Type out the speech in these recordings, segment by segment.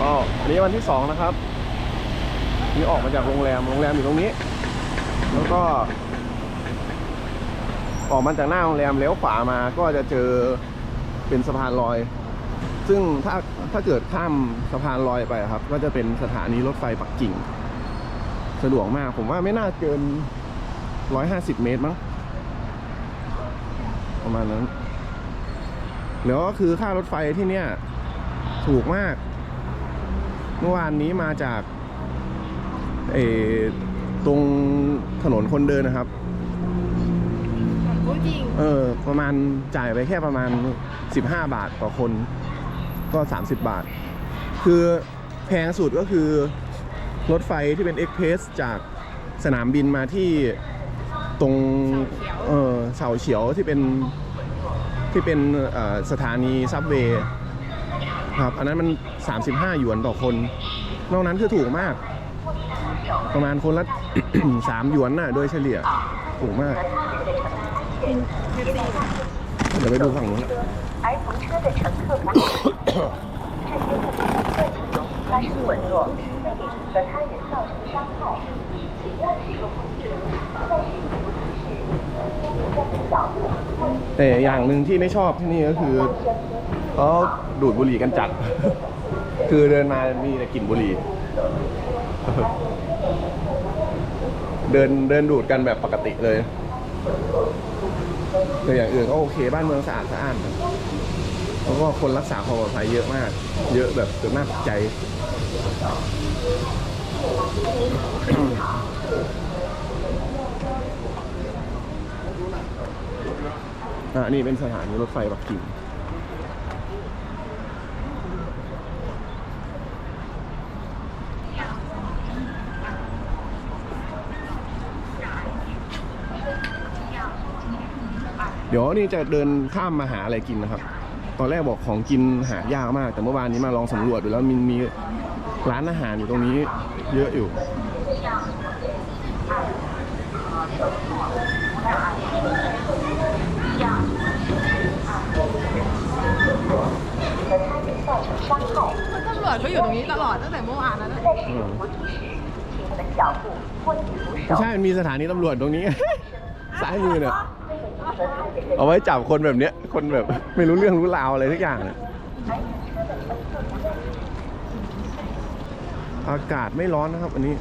อ๋ออันนี้วันที่สองนะครับ นี่ออกมาจากโรงแรม โรงแรมอยู่ตรงนี้ แล้วก็ ออกมาจากหน้าโรงแรมเลี้ยวขวามาก็จะเจอเป็นสะพานลอย ซึ่งถ้าถ้าเกิดข้ามสะพานลอยไปครับ ก็จะเป็นสถานีรถไฟปักกิ่ง สะดวกมาก ผมว่าไม่น่าเกิน150เมตรมั้งประมาณนั้นแล้วก็คือค่ารถไฟที่เนี่ย ถูกมาก เมื่อวานนี้มาจากเออตรงถนนคนเดินนะครับพูดจริงเออประมาณจ่ายไปแค่ประมาณ 15 บาทต่อคน ก็ 30 บาท คือแพงสุดก็คือ รถไฟที่เป็นเอ็กเพสจากสนามบินมาที่ตรงเออเสาเฉียวที่เป็นที่เป็นเอ่อสถานีซับเวย์ครับ อันนั้นมัน 35 หยวนต่อคน นอกนั้นคือถูกมาก ประมาณคนละ 3 หยวนน่ะ โดยเฉลี่ย ถูกมาก เดี๋ยวไปดูฝั่งนู้นแต่อย่างหนึ่งที่ไม่ชอบที่นี่ก็คือเขาดูดบุหรี่กันจัด คือเดินมามีแต่กลิ่นบุหรี่ เดินเดินดูดกันแบบปกติเลยแต่อย่างอื่นก็โอเคบ้านเมืองสะอาดสะอ้านแล้วก็คนรักษาความปลอดภัยเยอะมาก เยอะแบบจนน่าตกใจ อ่านี่เป็นสถานีรถไฟปักกิ่ง เดี๋ยวนี่จะเดินข้ามมาหาอะไรกินนะครับ ตอนแรกบอกของกินหายากมาก แต่เมื่อวานนี้มาลองสำรวจดูแล้วมันมีร้านอาหารอยู่ตรงนี้เยอะอยู่คุณตำรวจก็อยู่ตรงนี้ตลอดตั้งแต่เมื่อวานแล้วนะไม่ใช่มีสถานีตำรวจตรงนี้ ซ้ายมือเนี่ย เอาไว้จับคนแบบเนี้ย คนแบบไม่รู้เรื่องรู้ราวอะไรทุกอย่างเลยอากาศไม่ร้อนนะครับวันนี้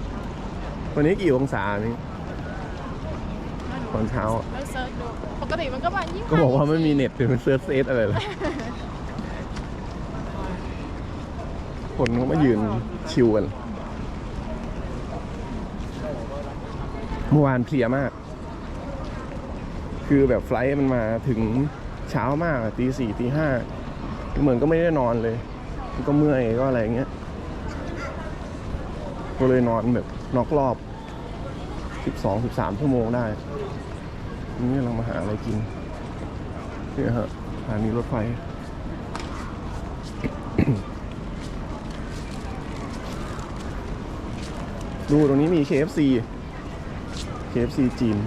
วันนี้กี่องศาอันนี้ตอนเช้าปกติมันก็ประมาณยี่สิบก็บอกว่าไม่มีเน็ตเป็นเซิร์ฟเซตอะไรเลยคนเขามายืนชิวกัน เมื่อวานเพลียมาก คือแบบไฟล์มันมาถึงเช้ามากตีสี่ตีห้าเหมือนก็ไม่ได้นอนเลย ก็เมื่อยก็อะไรเงี้ยก็เลยนอนแบบนอกรอบ 12 13 ชั่วโมงได้ นี่เรามาหาอะไรกินเนี่ยฮะสถานีรถไฟ ดูตรงนี้มี KFC KFC จีน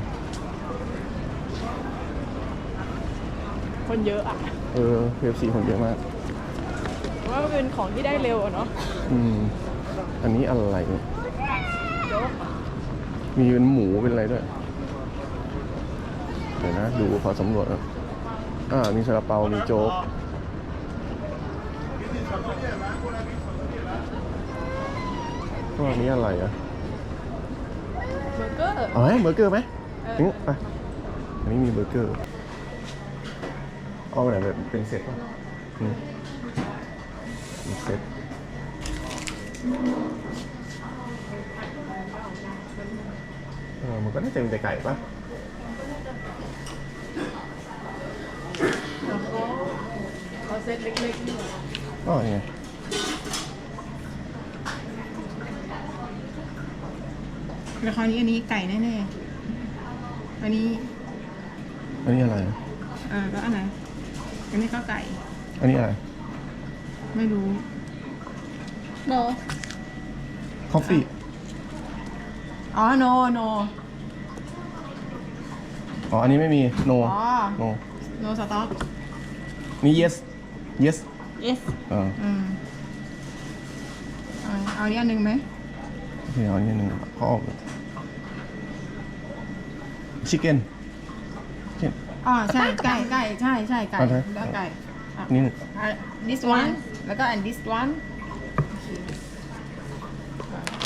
คนเยอะอะเออ KFC คนเยอะมาก ว่ามันเป็นของที่ได้เร็วอะเนาะอืม อันนี้อะไรเนี่ยโจ๊กมีเป็นหมูเป็นอะไรด้วย เดี๋ยวนะ ดูขอสำรวจนะอ่า มีซาลาเปา มีโจ๊กก็อันนี้อะไรอะเบอร์เกอร์ เอาไหมเบอร์เกอร์ไหมเอองั้นไปอันนี้มีเบอร์เกอร์ เอาไหนแบบเป็นเซตป่ะอืมเป็นเซตเออมันก็น่าจะเป็นแต่ไก่ป่ะแล้วก็เอาเซตเล็กๆนี่อ๋อไงแล้วคราวนี้อันนี้ไก่แน่ๆ อันนี้อันนี้อะไร อ่าแล้วอันไหน อันนี้ก็ไก่ อันนี้อะไร ไม่รู้โนคอฟฟี่อ๋อ โน โน อ๋อ อันนี้ไม่มี no อ๋อ no โนสต็อกนี่ yes yes yes เอออืมเอาอันนี้อันหนึ่งไหมโอเคเอาอันนี้หนึ่งพ่อชิคเก้น อ๋อใช่ไก่ไก่ใช่ใช่ไก่เอาเถอะแล้วไก่อะนี่หนึ่งอะ this one แล้วก็ and this one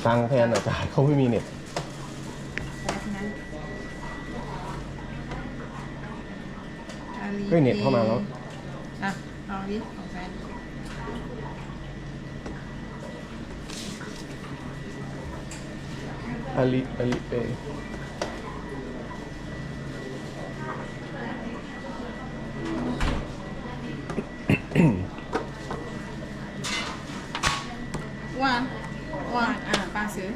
ตังค์แทนอะจ่ายเขาไม่มีเน็ตอันนี้เฮ้ยเน็ตเข้ามาแล้ว อะเอาอันนี้ของแฟนอาลีอาลีเปย์ วานวานอะป้าซื้อ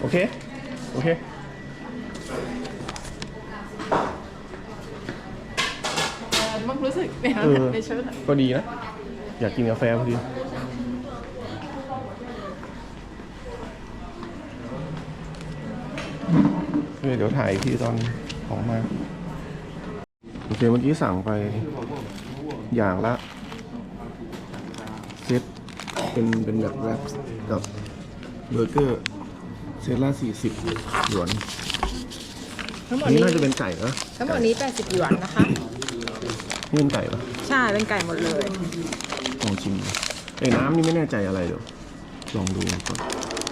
โอเค โอเค เออมันรู้สึกในเออ ในเชิดก็ดีนะ อยากกินกาแฟพอดี เดี๋ยวถ่ายอีกที่ตอนของมา โอเคเมื่อกี้สั่งไปอย่างละเซต เป็นเป็นแบบแรปกับเบอร์เกอร์เซตละสี่สิบหยวนทั้งหมอัดนนี้นี้น่าจะเป็นไก่เหรอทั้งหมดนี้ 80 หยวนนะคะ นี่เป็นไก่ปะใช่ เป็นไก่หมดเลย ลองชิมดูไอ้น้ำนี่ไม่แน่ใจอะไรเดี๋ยวลองดูก่อน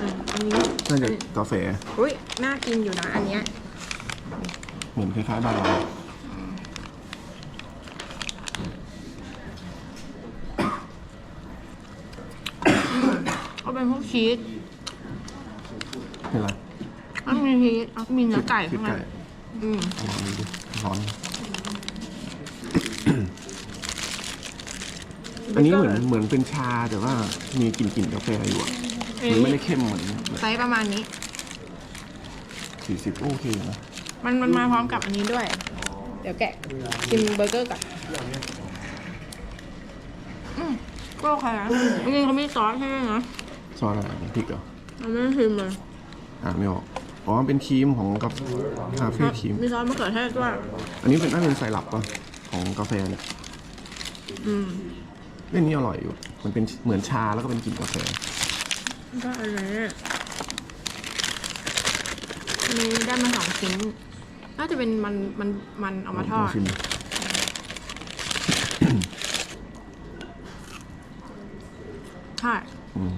อืมอันนี้ น่าจะกาแฟ อุ้ยน่ากินอยู่นะ อันเนี้ยเหมือนคล้ายๆบ้านเรา เป็นพวกชีสเป็นไรมันมีชีสอะมีเนื้อไก่คิข้าดงในไก่อืมลองดูดิร้อน อันนี้เหมือนเหมือนเป็นชาแต่ว่ามีกลิ่นกลิ่นกาแฟอยู่อะมันไม่ได้เข้มเหมือนไซส์ประมาณนี้ สี่สิบโอเคนะมันมันมาพร้อมกับอันนี้ด้วย เดี๋ยวแกะชิมเบอร์เกอร์ก่อนอืมก็โอเคนะจริงๆเขามีซอสให้ด้วยนะ ซอสอะไรพริกเหรอเราไม่ได้ชิมเลยอ่านไม่ออกอ๋อมันเป็นครีมของกาคาเฟ่ครีม มีซอสมะเขือเทศด้วย อันนี้เป็นน่าเป็นไซรัปป่ะของกาแฟเนี่ยอืมเล่นนี้อร่อยอยู่ มันเป็นเหมือนชาแล้วก็เป็นกลิ่นกาแฟก็อันนี้อันนี้ได้มาสองชิ้น น่าจะเป็นมันมันมันเอามาทอลดงชิมใช่ อืม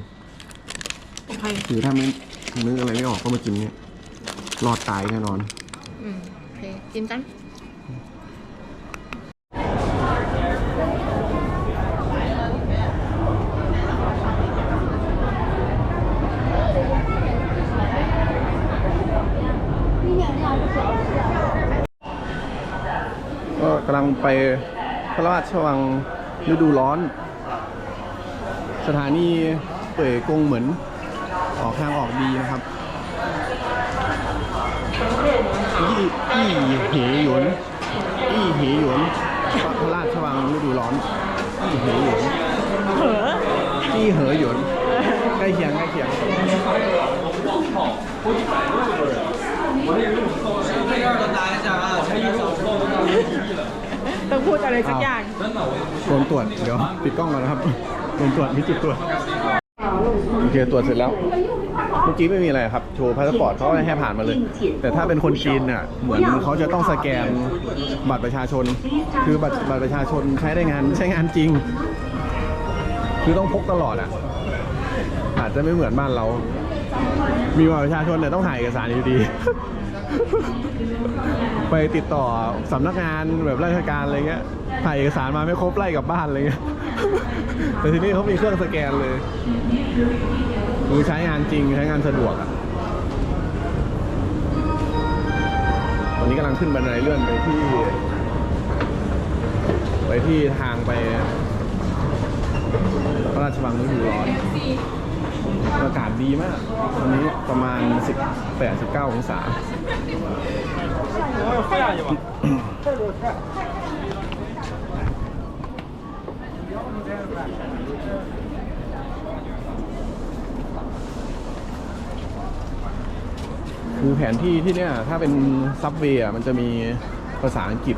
โอเคคือถ้าไม่นึกอะไรไม่ออกก็มากินเนี่ยรอดตายแน่นอน อืมโอเคกินกันก็กำลังไปพระราชวังฤดูร้อน สถานีเป่ยกงเหมือน ออกทางออกดีนะครับยี่อี้เหหยวนอี้เหหยวนพระราชวังฤดูร้อนอี้เหหยวนเหออี้เหอหยวนใกล้เคียงใกล้เคียงต้องพูดอะไรสักอย่างโดนตรวจเดี๋ยวปิดกล้องก่อนนะครับโดนตรวจมีจุดตรวจโอ เคตรวจเสร็จแล้วเมื่อกี้ไม่มีอะไรครับ โชว์พาสปอร์ตเขาให้ผ่านมาเลย แต่ถ้าเป็นคนจีนเน่ะ เหมือนเขาจะต้องสแกนบัตรประชาชน คือบัตรบัตรประชาชนใช้ได้งานใช้งานจริง คือต้องพกตลอดอะ อาจจะไม่เหมือนบ้านเรา มีบัตรประชาชนเนี่ยต้องถ่ายเอกสารอยู่ดี ไปติดต่อสำนักงานแบบราชการอะไรเงี้ยถ่ายเอกสารมาไม่ครบไล่กลับบ้านอะไรเงี้ยแต่ทีนี้เขามีเครื่องสแกนเลยคือใช้งานจริงใช้งานสะดวกอะตอนนี้กำลังขึ้นบันไดเลื่อนไปที่ ไปที่ทางไปพระราชวังฤดูร้อน อากาศดีมากวันนี้ประมาณ 18-19 องศาคือแผนที่ที่เนี่ยถ้าเป็นซับเวย์มันจะมีภาษาอังกฤษ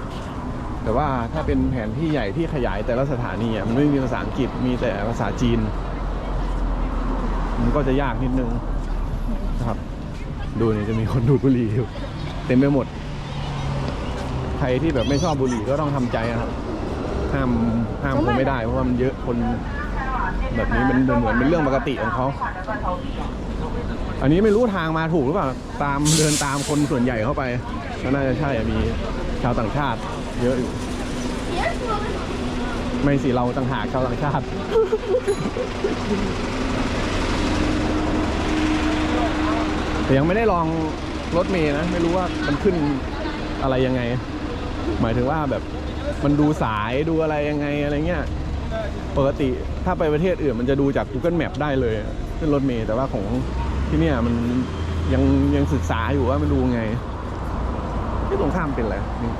แต่ว่าถ้าเป็นแผนที่ใหญ่ที่ขยายแต่ละสถานีมันไม่มีภาษาอังกฤษมีแต่ภาษาจีน มันก็จะยากนิดนึงนะครับ ดูนี่จะมีคนดูดบุหรี่อยู่เต็มไปหมด ใครที่แบบไม่ชอบบุหรี่ก็ต้องทำใจนะครับห้ามห้ามคงไม่ได้เพราะว่ามันเยอะคนแบบนี้มันเหมือนเป็นเรื่องปกติของเขา อันนี้ไม่รู้ทางมาถูกหรือเปล่า ตามเดินตามคนส่วนใหญ่เข้าไป ก็น่าจะใช่มีชาวต่างชาติ เยอะอยู่ ไม่สิเราต่างหากชาวต่างชาติ แต่ ยังไม่ได้ลองรถเมย์นะ ไม่รู้ว่ามันขึ้นอะไรยังไง หมายถึงว่าแบบมันดูสายดูอะไรยังไงอะไรเงี้ยปกติถ้าไปประเทศอื่นมันจะดูจาก Google Map ได้เลยขึ้นรถเมย์แต่ว่าของที่เนี่ยมันยังยังศึกษาอยู่ว่ามันดูไงที่ตรงข้ามเป็นอะไรนี่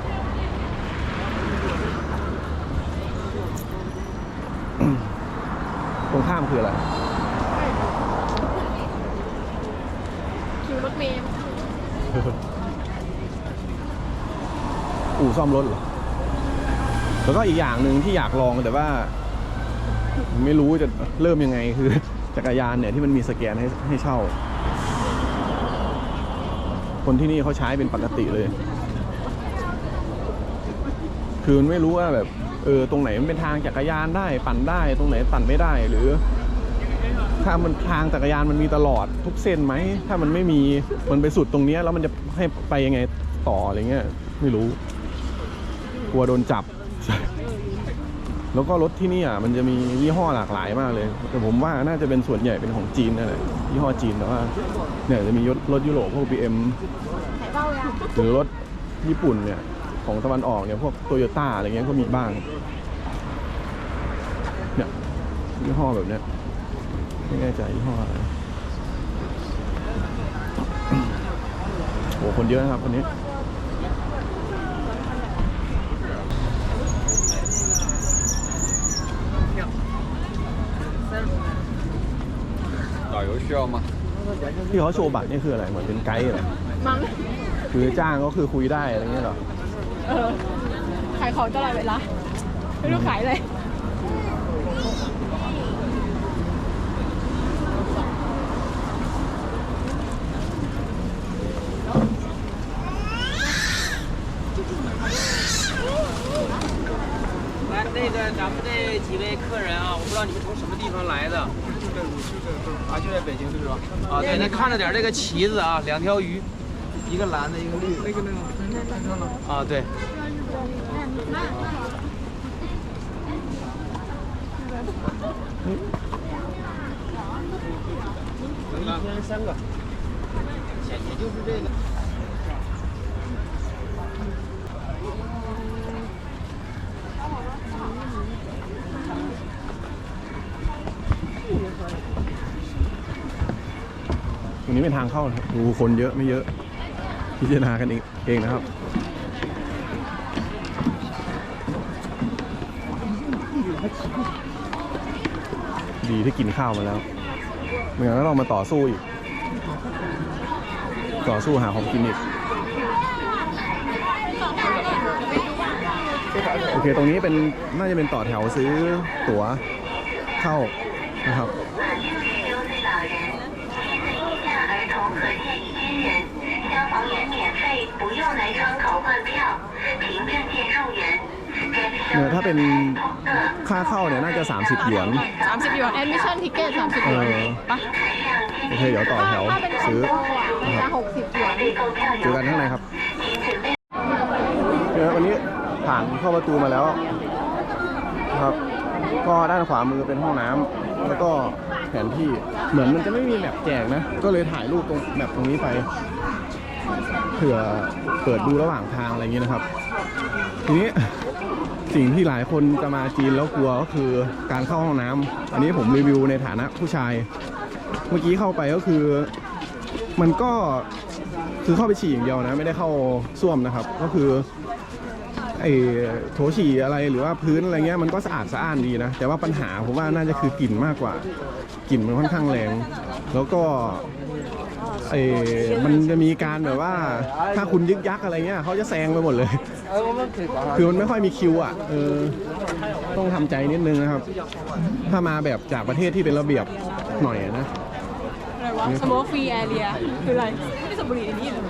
ตรงข้ามคืออะไร คิว รถเมล์อู่ซ่อมรถเหรอ แล้วก็อีกอย่างหนึ่งที่อยากลองแต่ว่า ไม่รู้จะเริ่มยังไงคือ จักรยานเนี่ยที่มันมีสแกนให้ให้เช่า คนที่นี่เขาใช้เป็นปกติเลย คือไม่รู้ว่าแบบ เออตรงไหนมันเป็นทางจักรยานได้ ปั่นได้ตรงไหนปั่นไม่ได้หรือ ถ้ามันทางจักรยานมันมีตลอดทุกเส้นไหม ถ้ามันไม่มีมันไปสุดตรงเนี้ยแล้วมันจะให้ไปยังไงต่ออะไรเงี้ยไม่รู้ กลัวโดนจับ แล้วก็รถที่นี่อะมันจะมียี่ห้อหลากหลายมากเลย แต่ผมว่าน่าจะเป็นส่วนใหญ่เป็นของจีนนั่นแหละยี่ห้อจีนแต่ว่าเนี่ยจะมีรถรถยุโรปพวก BM หรือรถญี่ปุ่นเนี่ย ของตะวันออกเนี่ยพวกโตโยต้าอะไรเงี้ยก็มีบ้างเนี่ยยี่ห้อแบบเนี้ย ไม่แน่ใจยี่ห้ออะไรโอ้คนเยอะนะครับคนนี้ที่เขาโชว์บัตรนี่คืออะไรเหมือนเป็นไกด์เหรอมั้งคือจ้างก็คือคุยได้อะไรเงี้ยเหรอเออขายของตลอดเวลาไม่รู้ขายอะไร 几位客人啊，我不知道你们从什么地方来的。啊，就在北京是吧？啊，对，那看着点这个旗子啊，两条鱼，一个蓝的，一个绿的。那个那个。啊，对。一天三个，也也就是这个。 รงนี้เป็นทางเข้านะครับดูคนเยอะไม่เยอะ พิจารณากันเองเองนะครับดีที่กินข้าวมาแล้วไม่งั้นเรามาต่อสู้อีก ต่อสู้หาของกินอีก โอเค ตรงนี้เป็นน่าจะเป็นต่อแถวซื้อตั๋วเข้านะครับ เนี่ยถ้าเป็นค่าเข้าเนี่ยน่าจะ 30 หยวน 30หยวน admission ticket 30หยวนเออ ปะโอเคเดี๋ยวต่อแถวถ้าเป็นคอมซื้อโบอะมันจะ60หยวนเจอกันข้างในครับเนี่ยวันนี้ผ่านเข้าประตูมาแล้วนะครับ ก็ด้านขวามือเป็นห้องน้ำแล้วก็แผนที่เหมือนมันจะไม่มีแมปแจกนะ ก็เลยถ่ายรูปตรงแมปตรงนี้ไป เผื่อเปิดดูระหว่างทางอะไรอย่างนี้ยนะครับ ทีนี้สิ่งที่หลายคนจะมาจีนแล้วกลัวก็คือการเข้าห้องน้ำอันนี้ผมรีวิวในฐานะผู้ชาย เมื่อกี้เข้าไปก็คือ มันก็คือเข้าไปฉี่อย่างเดียวนะ ไม่ได้เข้าส้วมนะครับ ก็คือไอ้โถฉี่อะไรหรือว่าพื้นอะไรเงี้ยมันก็สะอาดสะอ้านดีนะ แต่ว่าปัญหาผมว่าน่าจะคือกลิ่นมากกว่ากลิ่นมันค่อนข้างแรง แล้วก็ เออมันจะมีการแบบว่า ถ้าคุณยึกยักอะไรเงี้ยเขาจะแซงไปหมดเลย คือมันไม่ค่อยมีคิวอะเออต้องทำใจนิดนึงนะครับ ถ้ามาแบบจากประเทศที่เป็นระเบียบหน่อยนะอะไรวะสโมกฟรีแอเรียคืออะไรไม่ได้สบุรีอันนี้หรอ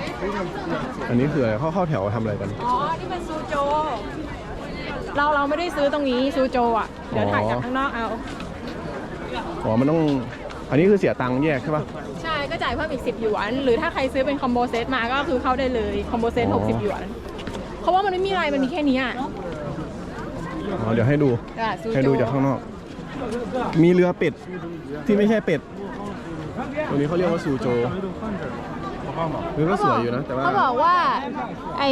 อันนี้คืออะไรเขาเข้าแถวทำอะไรกันอ๋อนี่เป็นซูโจ เราเราไม่ได้ซื้อตรงนี้ซูโจอะเดี๋ยวถ่ายจากข้างนอกเอาอ๋อมันต้องอันนี้คือเสียตังค์แยกใช่ปะ ก็จ่ายเพิ่มอีก 10 หยวน หรือถ้าใครซื้อเป็นคอมโบเซตมาก็คือเข้าได้เลยคอมโบเซตอ๋อ60 หยวน เพราะว่ามันไม่มีอะไรมันมีแค่นี้อะอ๋อเดี๋ยวให้ดู อะซูโจให้ดูจากข้างนอก มีเรือเป็ดที่ไม่ใช่เป็ด ตัวนี้เขาเรียกว่าซูโจเรือก็สวยอยู่นะ แต่ว่าเขาบอกว่าไอ้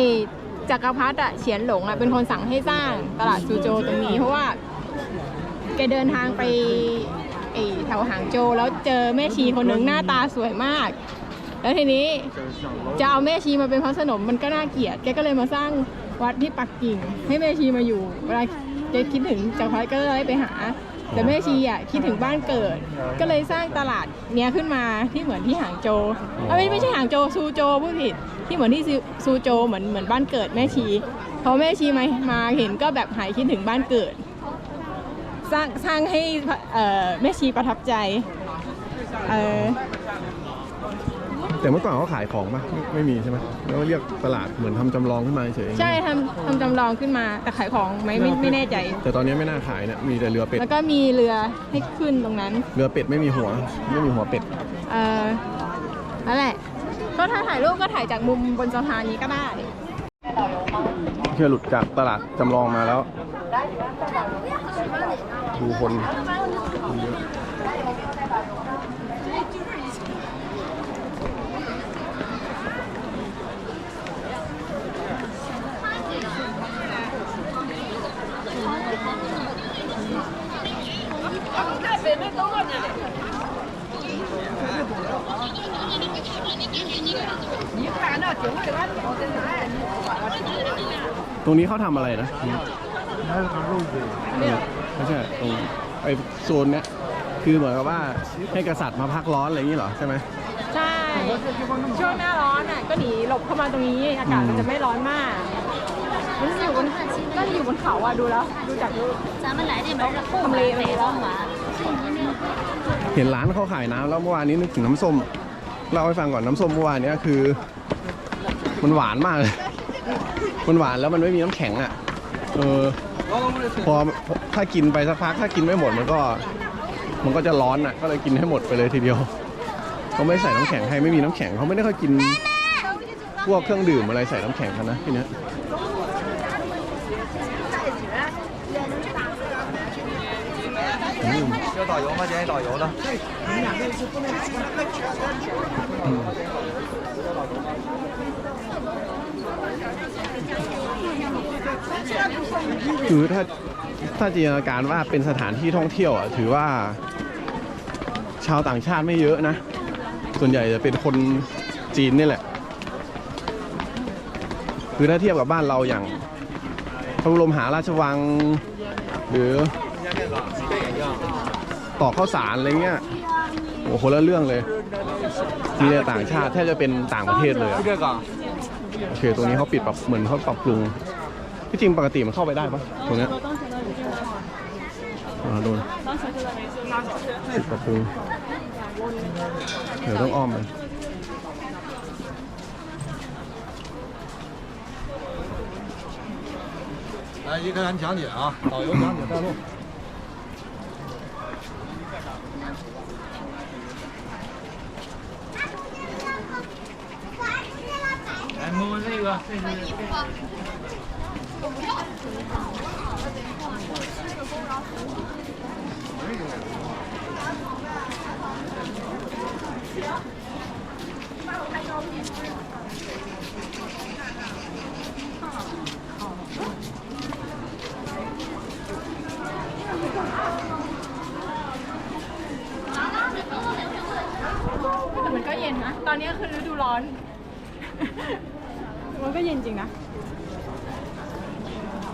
จักรพรรดิอะเฉียนหลงอะเป็นคนสั่งให้สร้างตลาดซูโจตรงนี้เพราะว่าแกเดินทางไป ไอ้แถวหางโจวแล้วเจอแม่ชีคนหนึ่งหน้าตาสวยมาก แล้วทีนี้จะเอาแม่ชีมาเป็นพระสนมมันก็น่าเกลียดแกก็เลยมาสร้างวัดที่ปักกิ่ง ให้แม่ชีมาอยู่เวลาแกคิดถึงจักรพรรดิก็เลยไปหา แต่แม่ชีอะคิดถึงบ้านเกิด ก็เลยสร้างตลาดเนี้ยขึ้นมาที่เหมือนที่หางโจวเอ้ยไม่ใช่หางโจวซูโจวพูดผิดที่เหมือนที่ซูซูโจวเหมือนเหมือนบ้านเกิดแม่ชีพอแม่ชีมามาเห็นก็แบบหายคิดถึงบ้านเกิด สร้างสร้างให้เอ่อแม่ชีประทับใจเออแต่เมื่อก่อนเขาขายของปะไม่ไม่มีใช่ไหมแล้วก็เรียกตลาดเหมือนทำจำลองขึ้นมาเฉยๆใช่ทำทำจำลองขึ้นมาแต่ขายของไหมไม่ไม่แน่ใจ แต่ตอนนี้ไม่น่าขายเนี่ยมีแต่เรือเป็ด แล้วก็มีเรือให้ขึ้นตรงนั้นเรือเป็ดไม่มีหัว ไม่มีหัวเป็ด เออนั่นแหละก็ถ้าถ่ายรูปก็ถ่ายจากมุมบนสะพานนี้ก็ได้เชื่อหลุดจากตลาดจำลองมาแล้ว ดูคนคนเยอะตรงนี้เขาทำอะไรนะ ไม่ใช่ตรงไอ้โซนเนี้ยคือเหมือนกับว่าให้กษัตริย์มาพักร้อนอะไรอย่างนี้เหรอใช่ไหม ใช่ ช่วงหน้าร้อนอ่ะก็หนีหลบเข้ามาตรงนี้อากาศมันจะไม่ร้อนมาก มันจะอยู่บนก็จะอยู่บนเขาอ่ะดูแล้ว ดูจากรูป 咱们来这边是后门北方玩。 เห็นร้านเขาขายน้ำแล้วเมื่อวานนี้นึกถึงน้ำส้มเล่าให้ฟังก่อนน้ำส้มเมื่อวานเนี้ยคือ มันหวานมากเลย มันหวานแล้วมันไม่มีน้ำแข็งอ่ะเออ พอถ้ากินไปสักพักถ้ากินไม่หมดมันก็ มันก็จะร้อนอ่ะก็เลยกินให้หมดไปเลยทีเดียวเขาไม่ใส่น้ำแข็งให้ไม่มีน้ำแข็งเขาไม่ได้ค่อยกินพวกเครื่องดื่มอะไรใส่น้ำแข็งกันนะทีเนี้ย 要导游吗？今天导游的。 คือถ้าถ้าจินตนาการว่าเป็นสถานที่ท่องเที่ยวอะถือว่า ชาวต่างชาติไม่เยอะนะ ส่วนใหญ่จะเป็นคนจีนนี่แหละ คือถ้าเทียบกับบ้านเราอย่างพระบรมหาราชวัง หรือต่อข้าวสารอะไรเงี้ยโอ้โหคนละเรื่องเลย มีแต่ต่างชาติแทบจะเป็นต่างประเทศเลยอะ。โอเค ตรงนี้เขาปิดปรับเหมือนเขาปรับปรุง ที่จริงปกติมันเข้าไปได้ปะตรงเนี้ยอ่าโดนปิดปรับปรุง เดี๋ยวต้องอ้อมไป 来，一个人讲解啊，导游讲解带路。来摸摸这个，这是。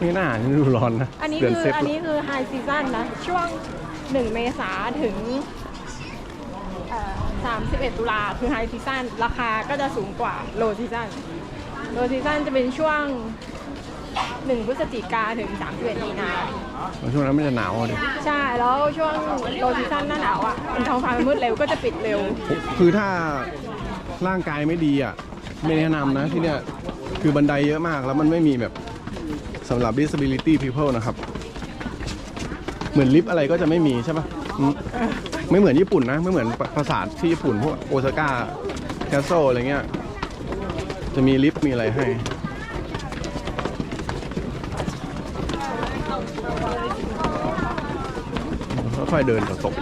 นี่หน้านี่ดูร้อนนะอันนี้เดือนคือเซฟอันนี้คือไฮซีซั่นนะ ช่วง 1 เมษาถึงเอ่อ31 ตุลาคือไฮซีซั่นราคาก็จะสูงกว่าโลซีซั่นโลซีซั่นจะเป็นช่วง 1 พฤศจิกาถึง 31 มีนา ช่วงนั้นมันจะหนาวเลยใช่ แล้วช่วงโลซีซั่นหน้าหนาวอะมันท้องฟ้ามันมืดเร็วก็จะปิดเร็ว คือถ้าร่างกายไม่ดีอะ ไม่แนะนำนะที่เนี่ย คือบันไดเยอะมากแล้วมันไม่มีแบบ สำหรับ disability people นะครับ เหมือนลิฟต์อะไรก็จะไม่มีใช่ปะอืมไม่เหมือนญี่ปุ่นนะ ไม่เหมือนปราสาทที่ญี่ปุ่นพวกโอซาก้าแคสโซอะไรเงี้ย จะมีลิฟต์มีอะไรให้ ค่อยๆเดินต่อตก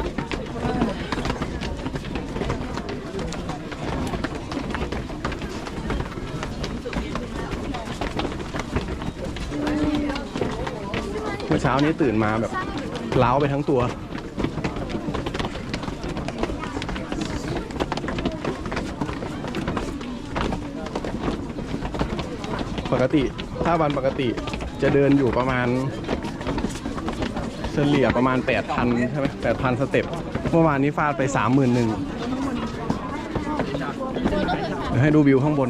เช้านี้ตื่นมาแบบล้าวไปทั้งตัว ปกติถ้าวันปกติจะเดินอยู่ประมาณ เฉลี่ยประมาณ 8,000 ใช่ไหม8,000 สเต็ปเมื่อวานนี้ฟาดไป 31,000เดี๋ยวให้ดูวิวข้างบน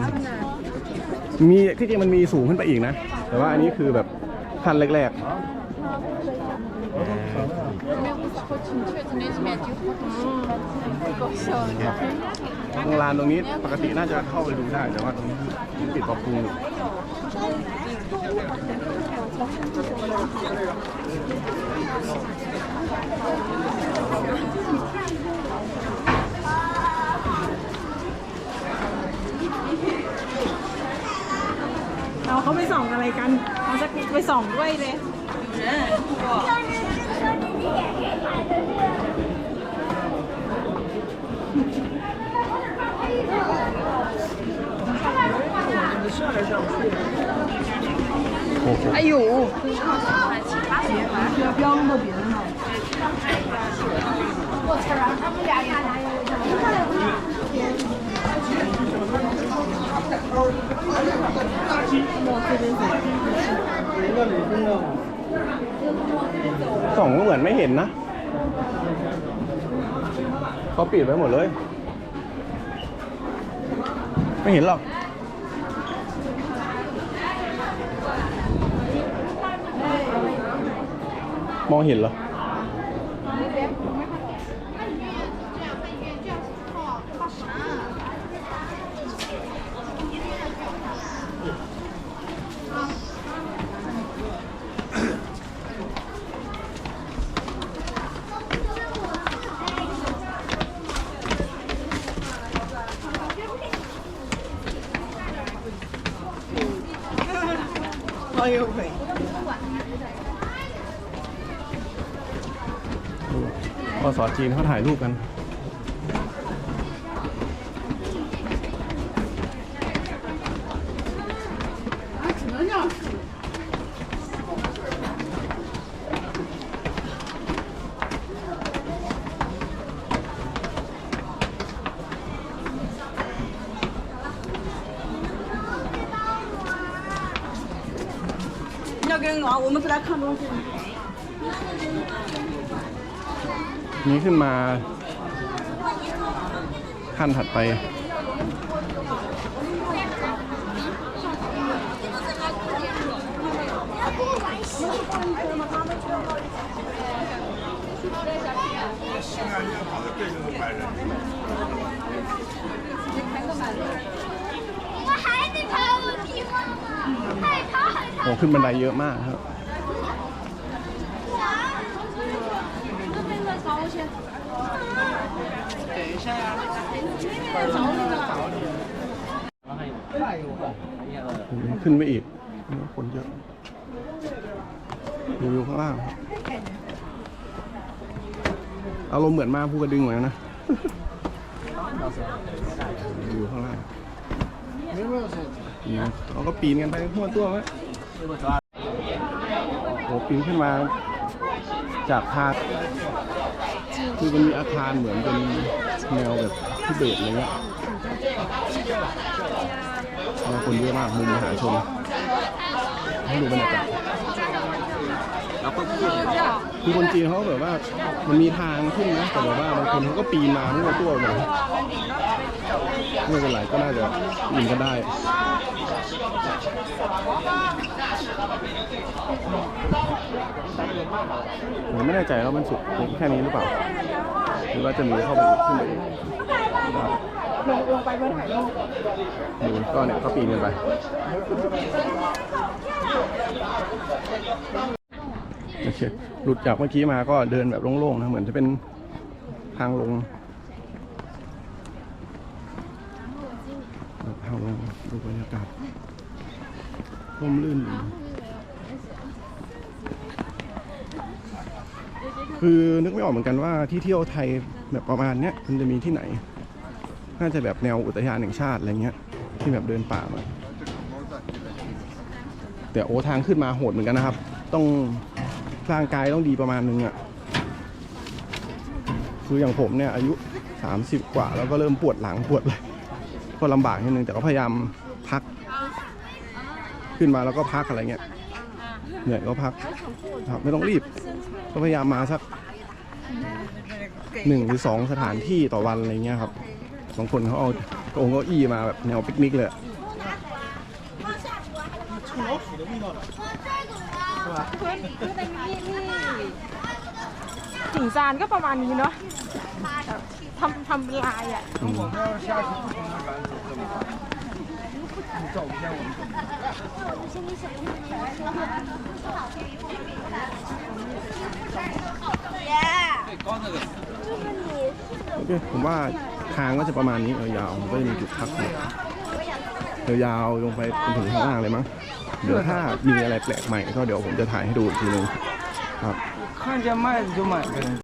มีที่จริงมันมีสูงขึ้นไปอีกนะ แต่ว่าอันนี้คือแบบขั้นแรกๆ ทางลานตรงนี้ปกติน่าจะเข้าไปดูได้แต่ว่าตรงนี้ปิดปรับปรุงเราเขาไปส่องอะไรกัน เราจะไปส่องด้วยเลย 哎呦！别彪别人。我操！的。 สองก็เหมือนไม่เห็นนะเขาปิดไว้หมดเลย ไม่เห็นหรอกมองเห็นเหรอ อสอจีนเขาถ่ายรูปกัน 要跟我，我们不来看东西。 นี้ขึ้นมา ขั้นถัดไป โอ้ขึ้นบันไดเยอะมากครับ ขึ้นไปอีกคนเยอะดูวิวข้างล่าง อารมณ์เหมือนมาภูกระดึงเหมือนกันนะดูข้างล่างนี่เราก็ปีนกันไปทั่วตัวไว้โอ้ปีนขึ้นมาจากทาง คือมันมีอาคารเหมือนเป็นแนวแบบทิเบตอะไรเงี้ยคนเยอะมากมุมมหาชนให้ดูบรรยากาศคือคนจีนเขาแบบว่ามันมีทางขึ้นนะแต่แบบว่าบางคนเขาก็ปีนมามั่วตัวเลยไม่เป็นไรก็น่าจะยินก็ได้ ผมไม่แน่ใจว่ามันสุดแค่นี้หรือเปล่า หรือว่าจะมีเข้าไปขึ้นไปอีกลงลงไปบนถ่ายรูปดูก็เนี่ยก็ปีนกันไป โอเค หลุดจากเมื่อกี้มาก็เดินแบบโล่งๆนะ เหมือนจะเป็นทางลงทางลงดูบรรยากาศร่มรื่น คือนึกไม่ออกเหมือนกันว่าที่เที่ยวไทยแบบประมาณเนี้ยมันจะมีที่ไหน น่าจะแบบแนวอุทยานแห่งชาติอะไรเงี้ย ที่แบบเดินป่ามาแต่โอ้ทางขึ้นมาโหดเหมือนกันนะครับ ต้องร่างกายต้องดีประมาณนึงอะ่ะคืออย่างผมเนี่ยอายุ 30 กว่าแล้วก็เริ่มปวดหลังปวดเลยก็ลำบากนิดนึงแต่ก็พยายามพัก ขึ้นมาแล้วก็พักอะไรเงี้ย เหนื่อยก็พักครับไม่ต้องรีบก็พยายามมาสักหนึ่งหรือสองสถานที่ต่อวันอะไรเงี้ยครับบางคนเขาเอาเกาองเก้าอี้มาแบบแนวปิกนิกเลยอะจิ่งซานก็ประมาณนี้เนาะแบบทำทำเป็นลายอะ อืม โอเคผมว่าทางก็จะประมาณนี้ยาวๆมันก็จะมีจุดพักอยู่ยาวๆลงไปจนถึงข้างล่างเลยมั้งเดี๋ยวถ้ามีอะไรแปลกใหม่ก็เดี๋ยวผมจะถ่ายให้ดูอีกทีนึงครับ 看见卖的就买呗。